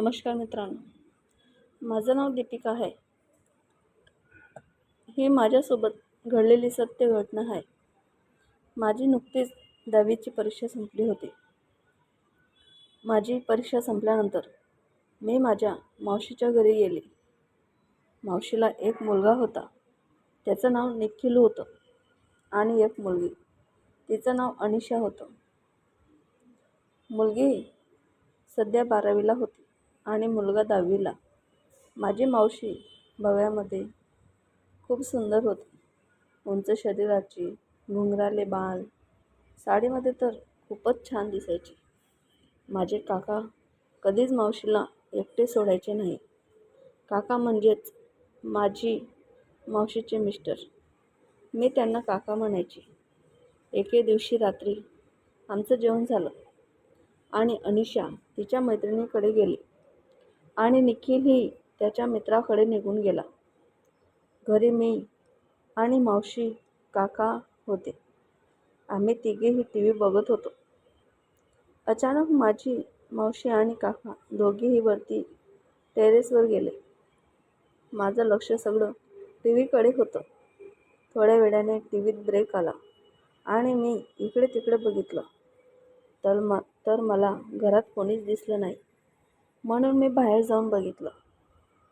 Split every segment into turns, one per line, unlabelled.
नमस्कार मित्रांनो. माझं नाव दीपिका आहे. ही माझ्यासोबत घडलेली सत्य घटना आहे. माझी नुकतीच दहावीची परीक्षा संपली होती. माझी परीक्षा संपल्यानंतर मी माझ्या मावशीच्या घरी गेले. मावशीला एक मुलगा होता. त्याचं नाव निखिल होतं आणि एक मुलगी. तिचं नाव अनिशा होतं. मुलगी सध्या बारावीला होती. आणि मुलगा दहावीला. माझी मावशी बघ्यामध्ये खूप सुंदर होती. उंच शरीराची घुंगराले बाल. साडीमध्ये तर खूपच छान दिसायची. माझे काका कधीच मावशीला एकटे सोडायचे नाही. काका म्हणजेच माझी मावशीचे मिस्टर. मी त्यांना काका म्हणायची. एके दिवशी रात्री आमचं जेवण झालं आणि अनिशा तिच्या मैत्रिणीकडे गेली. आणि निखिलही त्याच्या मित्राकडे निघून गेला. घरी मी आणि मावशी काका होते. आम्ही तिघेही टी. व्ही. बघत होतो. अचानक माझी मावशी आणि काका दोघेही वरती टेरेसवर गेले. माझं लक्ष सगळं टी. व्हीकडे होतं. थोड्या वेळाने टी. व्हीत ब्रेक आला आणि मी इकडे तिकडे बघितलं. तर म तर मला घरात कोणीच दिसलं नाही. म्हणून मी बाहेर जाऊन बघितलं.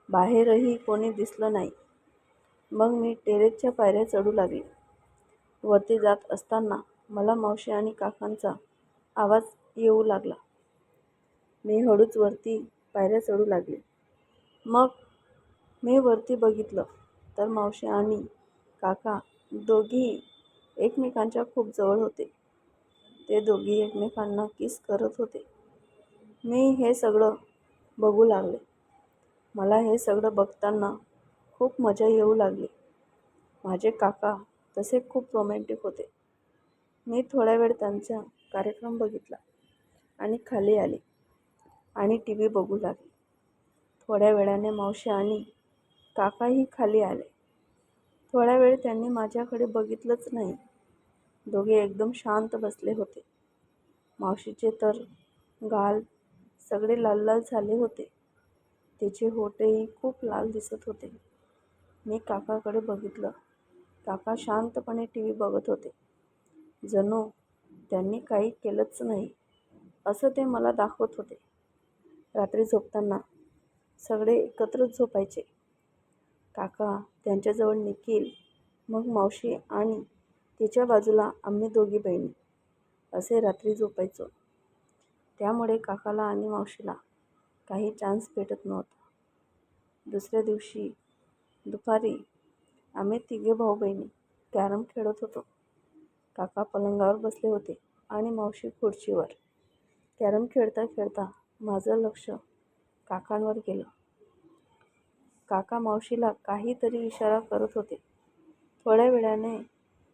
बाहेरही कोणी दिसलं नाही. मग मी टेरेसच्या पायऱ्या चढू लागले. वरती जात असताना मला मावशी आणि काकांचा आवाज येऊ लागला. मी हळूच वरती पायऱ्या चढू लागले. मग मी वरती बघितलं तर मावशी आणि काका दोघीही एकमेकांच्या खूप जवळ होते. ते दोघी एकमेकांना किस करत होते. मी हे सगळं बघू लागले. मला हे सगळं बघताना खूप मजा येऊ लागली. माझे काका तसे खूप रोमॅन्टिक होते. मी थोड्या वेळ त्यांचा कार्यक्रम बघितला आणि खाली आले आणि टी व्ही बघू लागले. थोड्या वेळाने मावशी आणि काकाही खाली आले. थोड्या वेळ त्यांनी माझ्याकडे बघितलंच नाही. दोघे एकदम शांत बसले होते. मावशीचे तर गाल सगळे लाल लाल झाले होते. तिचे होठही खूप लाल दिसत होते. मी काकाकडे बघितलं. काका शांतपणे टी व्ही बघत होते. जणू त्यांनी काही केलंच नाही. असं ते मला दाखवत होते. रात्री झोपताना सगळे एकत्रच झोपायचे. काका त्यांच्याजवळ निखिल मग मावशी आणि तिच्या बाजूला आम्ही दोघी बहिणी. असे रात्री झोपायचो. त्यामुळे काकाला आणि मावशीला काही चान्स भेटत नव्हता. दुसऱ्या दिवशी दुपारी आम्ही तिघे भाऊ बहिणी कॅरम खेळत होतो. काका पलंगावर बसले होते आणि मावशी खुर्चीवर. कॅरम खेळता खेळता माझं लक्ष काकांवर गेलं. काका मावशीला काहीतरी इशारा करत होते. थोड्या वेळाने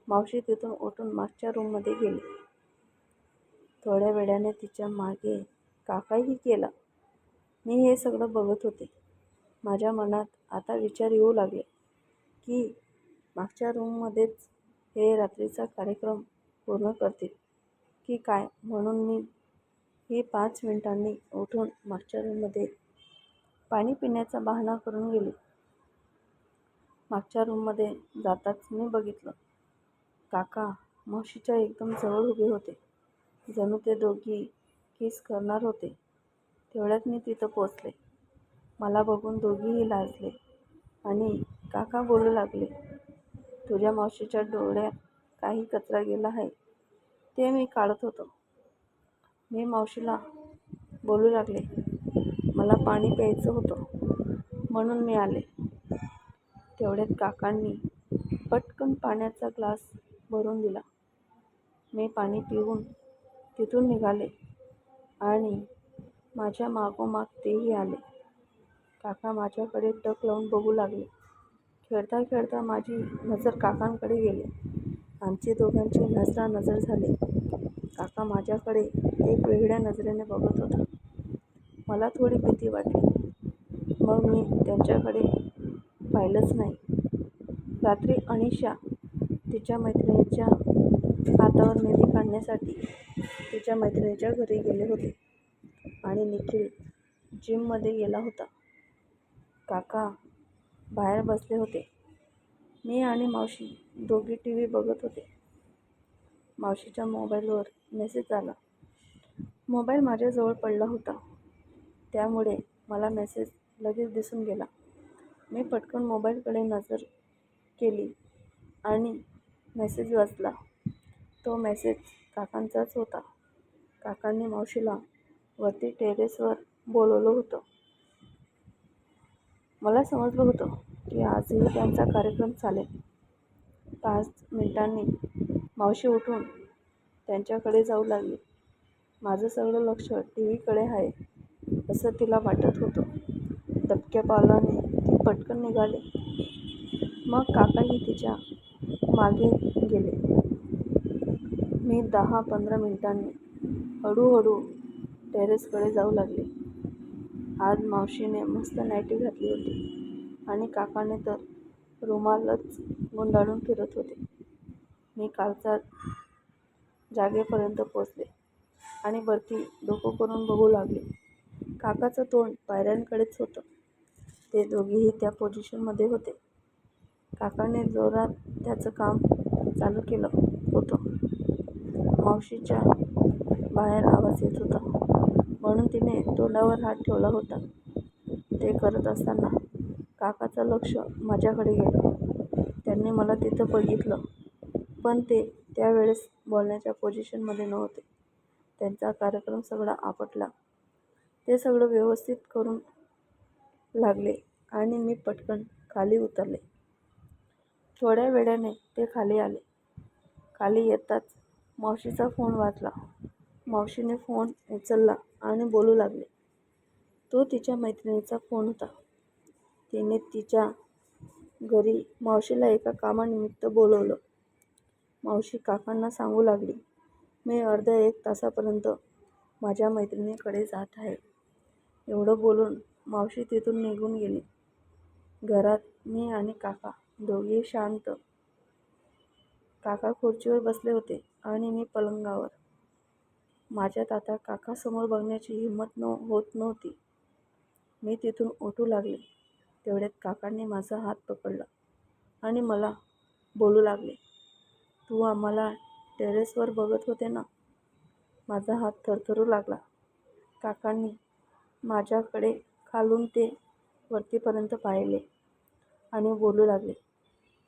मावशी तिथून उठून मागच्या रूममध्ये गेली. थोड्या वेळाने तिच्यामागे काकाही गेला. मी हे सगळं बघत होते. माझ्या मनात आता विचार येऊ लागले की मागच्या रूममध्येच हे रात्रीचा कार्यक्रम पूर्ण करतील की काय म्हणून मी ही पाच मिनिटांनी उठून मागच्या रूममध्ये पाणी पिण्याचा बहाणा करून गेली. मागच्या रूममध्ये जाताच मी बघितलं. काका म्हशीच्या एकदम जवळ उभे होते. जणू ते दोघी किस करणार होते. तेवढ्यात मी तिथं पोचले. मला बघून दोघीही लाजले आणि काका बोलू लागले तुझ्या मावशीच्या डोळ्यात काही कचरा गेला आहे ते मी काढत होतो. मी मावशीला बोलू लागले मला पाणी प्यायचं होतं म्हणून मी आले. तेवढ्यात काकांनी पटकन पाण्याचा ग्लास भरून दिला. मी पाणी पिऊन तिथून निघाले आणि माझ्या मागोमाग तेही आले. काका माझ्याकडे टक लावून बघू लागले. खेळता खेळता माझी नजर काकांकडे गेली. आमची दोघांची नजरा नजर झाली. काका माझ्याकडे एक वेगळ्या नजरेने बघत होता. मला थोडी भीती वाटली. मग मी त्यांच्याकडे पाहिलंच नाही. रात्री अनिशा तिच्या मैत्रिणीच्या हातावर मेहंदी काढण्यासाठी तिच्या मैत्रिणीच्या घरी गेले होते आणि निखिल जिममध्ये गेला होता. काका बाहेर बसले होते. मी आणि मावशी दोघी टी व्ही बघत होते. मावशीच्या मोबाईलवर मेसेज आला. मोबाईल माझ्याजवळ पडला होता. त्यामुळे मला मेसेज लगेच दिसून गेला. मी पटकन मोबाईलकडे नजर केली आणि मेसेज वाचला. तो मेसेज काकांचाच होता. काकांनी मावशीला वरती टेरेसवर बोलवलं होतं. मला समजलं होतं की आजही त्यांचा कार्यक्रम चालेल. पाच मिनिटांनी मावशी उठून त्यांच्याकडे जाऊ लागली. माझं सगळं लक्ष टी व्हीकडे आहे असं तिला वाटत होतं. दबक्या पावलाने ती पटकन निघाली. मग काकाही तिच्यामागे गेले. मी दहा पंधरा मिनिटांनी हळूहळू टेरेसकडे जाऊ लागले. आज मावशीने मस्त नाईटी घातली होती आणि काकाने तर रुमालच गुंडाळून फिरत होते. मी कालचा जागेपर्यंत पोचले आणि वरती डोकं करून बघू लागले. काकाचं तोंड पायऱ्यांकडेच होतं. ते दोघेही त्या पोझिशनमध्ये होते. काकाने जोरात त्याचं काम चालू केलं होतं. मावशीच्या बाहेर आवाज येत होता. म्हणून तिने तोंडावर हात ठेवला होता. ते करत असताना काकाचं लक्ष माझ्याकडे गेलं. त्यांनी मला तिथं बघितलं. पण ते त्यावेळेस बोलण्याच्या पोझिशनमध्ये नव्हते. त्यांचा कार्यक्रम सगळा आपटला. ते सगळं व्यवस्थित करून लागले आणि मी पटकन खाली उतरले. थोड्या वेळाने ते खाली आले. खाली येताच मावशीचा फोन वाजला. मावशीने फोन उचलला आणि बोलू लागले. तो तिच्या मैत्रिणीचा फोन होता. तिने तिच्या घरी मावशीला एका कामानिमित्त बोलवलं. मावशी काकांना सांगू लागली मी अर्ध्या एक तासापर्यंत माझ्या मैत्रिणीकडे जात आहे. एवढं बोलून मावशी तिथून निघून गेली. घरात मी आणि काका दोघेही शांत. काका खुर्चीवर बसले होते. आणि मी पलंगावर. माझ्यात आता काकासमोर बघण्याची हिंमत न होत नव्हती. मी तिथून उठू लागले. तेवढ्यात काकांनी माझा हात पकडला आणि मला बोलू लागले तू आम्हाला टेरेसवर बघत होते ना? माझा हात थरथरू लागला. काकांनी माझ्याकडे खालून ते वरतीपर्यंत पाहिले आणि बोलू लागले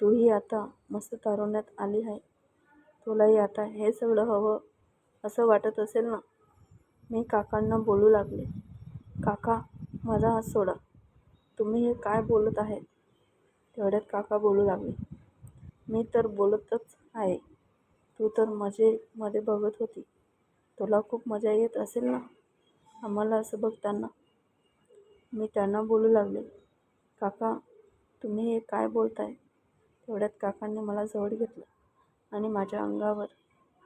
तूही आता मस्त तारवण्यात आली आहे. तुलाही आता हे सगळं हवं असं वाटत असेल ना? मी काकांना बोलू लागले. काका माझा हात सोडा. तुम्ही हे काय बोलत आहेत? तेवढ्यात काका बोलू लागले. मी तर बोलतच आहे. तू तर मजेमध्ये बघत होती. तुला खूप मजा येत असेल ना? आम्हाला असं बघताना. मी त्यांना बोलू लागले. काका तुम्ही हे काय बोलताय? तेवढ्यात काकांनी मला जवळ घेतलं. आणि माझ्या अंगावर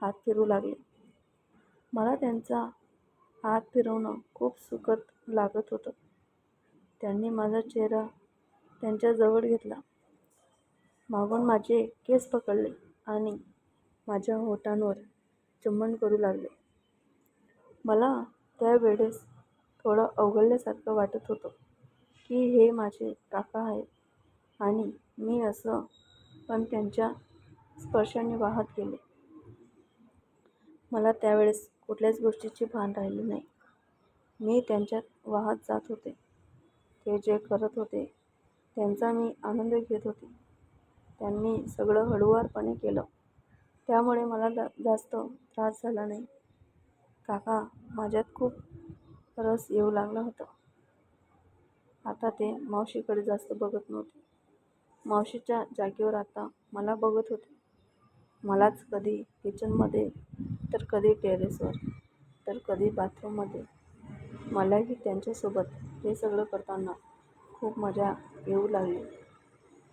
हात फिरू लागले. मला त्यांचा हात फिरवणं खूप सुखद लागत होतं. त्यांनी माझा चेहरा त्यांच्याजवळ घेतला. मागून माझे केस पकडले आणि माझ्या ओठांवर चुंबन करू लागले. मला त्यावेळेस थोडं अवघडल्यासारखं वाटत होतं की हे माझे काका आहेत आणि मी असं पण त्यांच्या स्पर्शाने वाहत गेले. मला त्यावेळेस कुठल्याच गोष्टीची भान राहिली नाही. मी त्यांच्यात वाहत जात होते. ते जे करत होते त्यांचा मी आनंद घेत होते. त्यांनी सगळं हळुवारपणे केलं. त्यामुळे मला जा जास्त त्रास झाला नाही. काका माझ्यात खूप रस येऊ लागला होता. आता ते मावशीकडे जास्त बघत नव्हते. मावशीच्या जागेवर आता मला बघत होते. मलाच कधी किचनमध्ये तर कधी टेरेसवर तर कधी बाथरूममध्ये. मलाही त्यांच्यासोबत हे सगळं करताना खूप मजा येऊ लागली.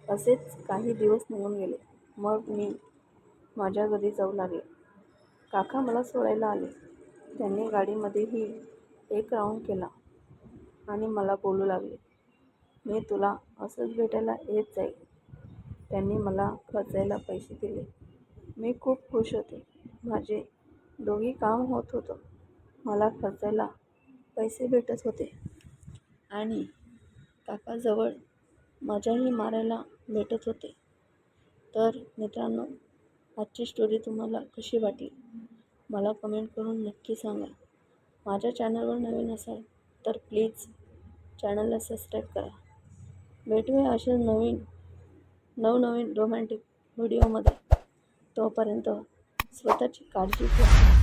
असेच काही दिवस निघून गेले. मग मी माझ्या घरी जाऊ लागले. काका मला सोडायला आले. त्यांनी गाडीमध्येही एक राऊंड केला आणि मला बोलू लागले मी तुला असंच भेटायला येत जाईल. त्यांनी मला खर्चायला पैसे दिले. मी खूप खुश होते. माझे दोघी काम होत होतं. मला खर्चायला पैसे भेटत होते. आणि काकाजवळ मजाही मारायला भेटत होते. तर मित्रांनो आजची स्टोरी तुम्हाला कशी वाटली? मला कमेंट करून नक्की सांगा. माझ्या चॅनलवर नवीन असाल तर प्लीज चॅनलला सबस्क्राईब करा. भेटूया अशा नवीन नवनवीन रोमॅन्टिक व्हिडिओमध्ये तोपर्यंत स्वतःची काळजी घ्या.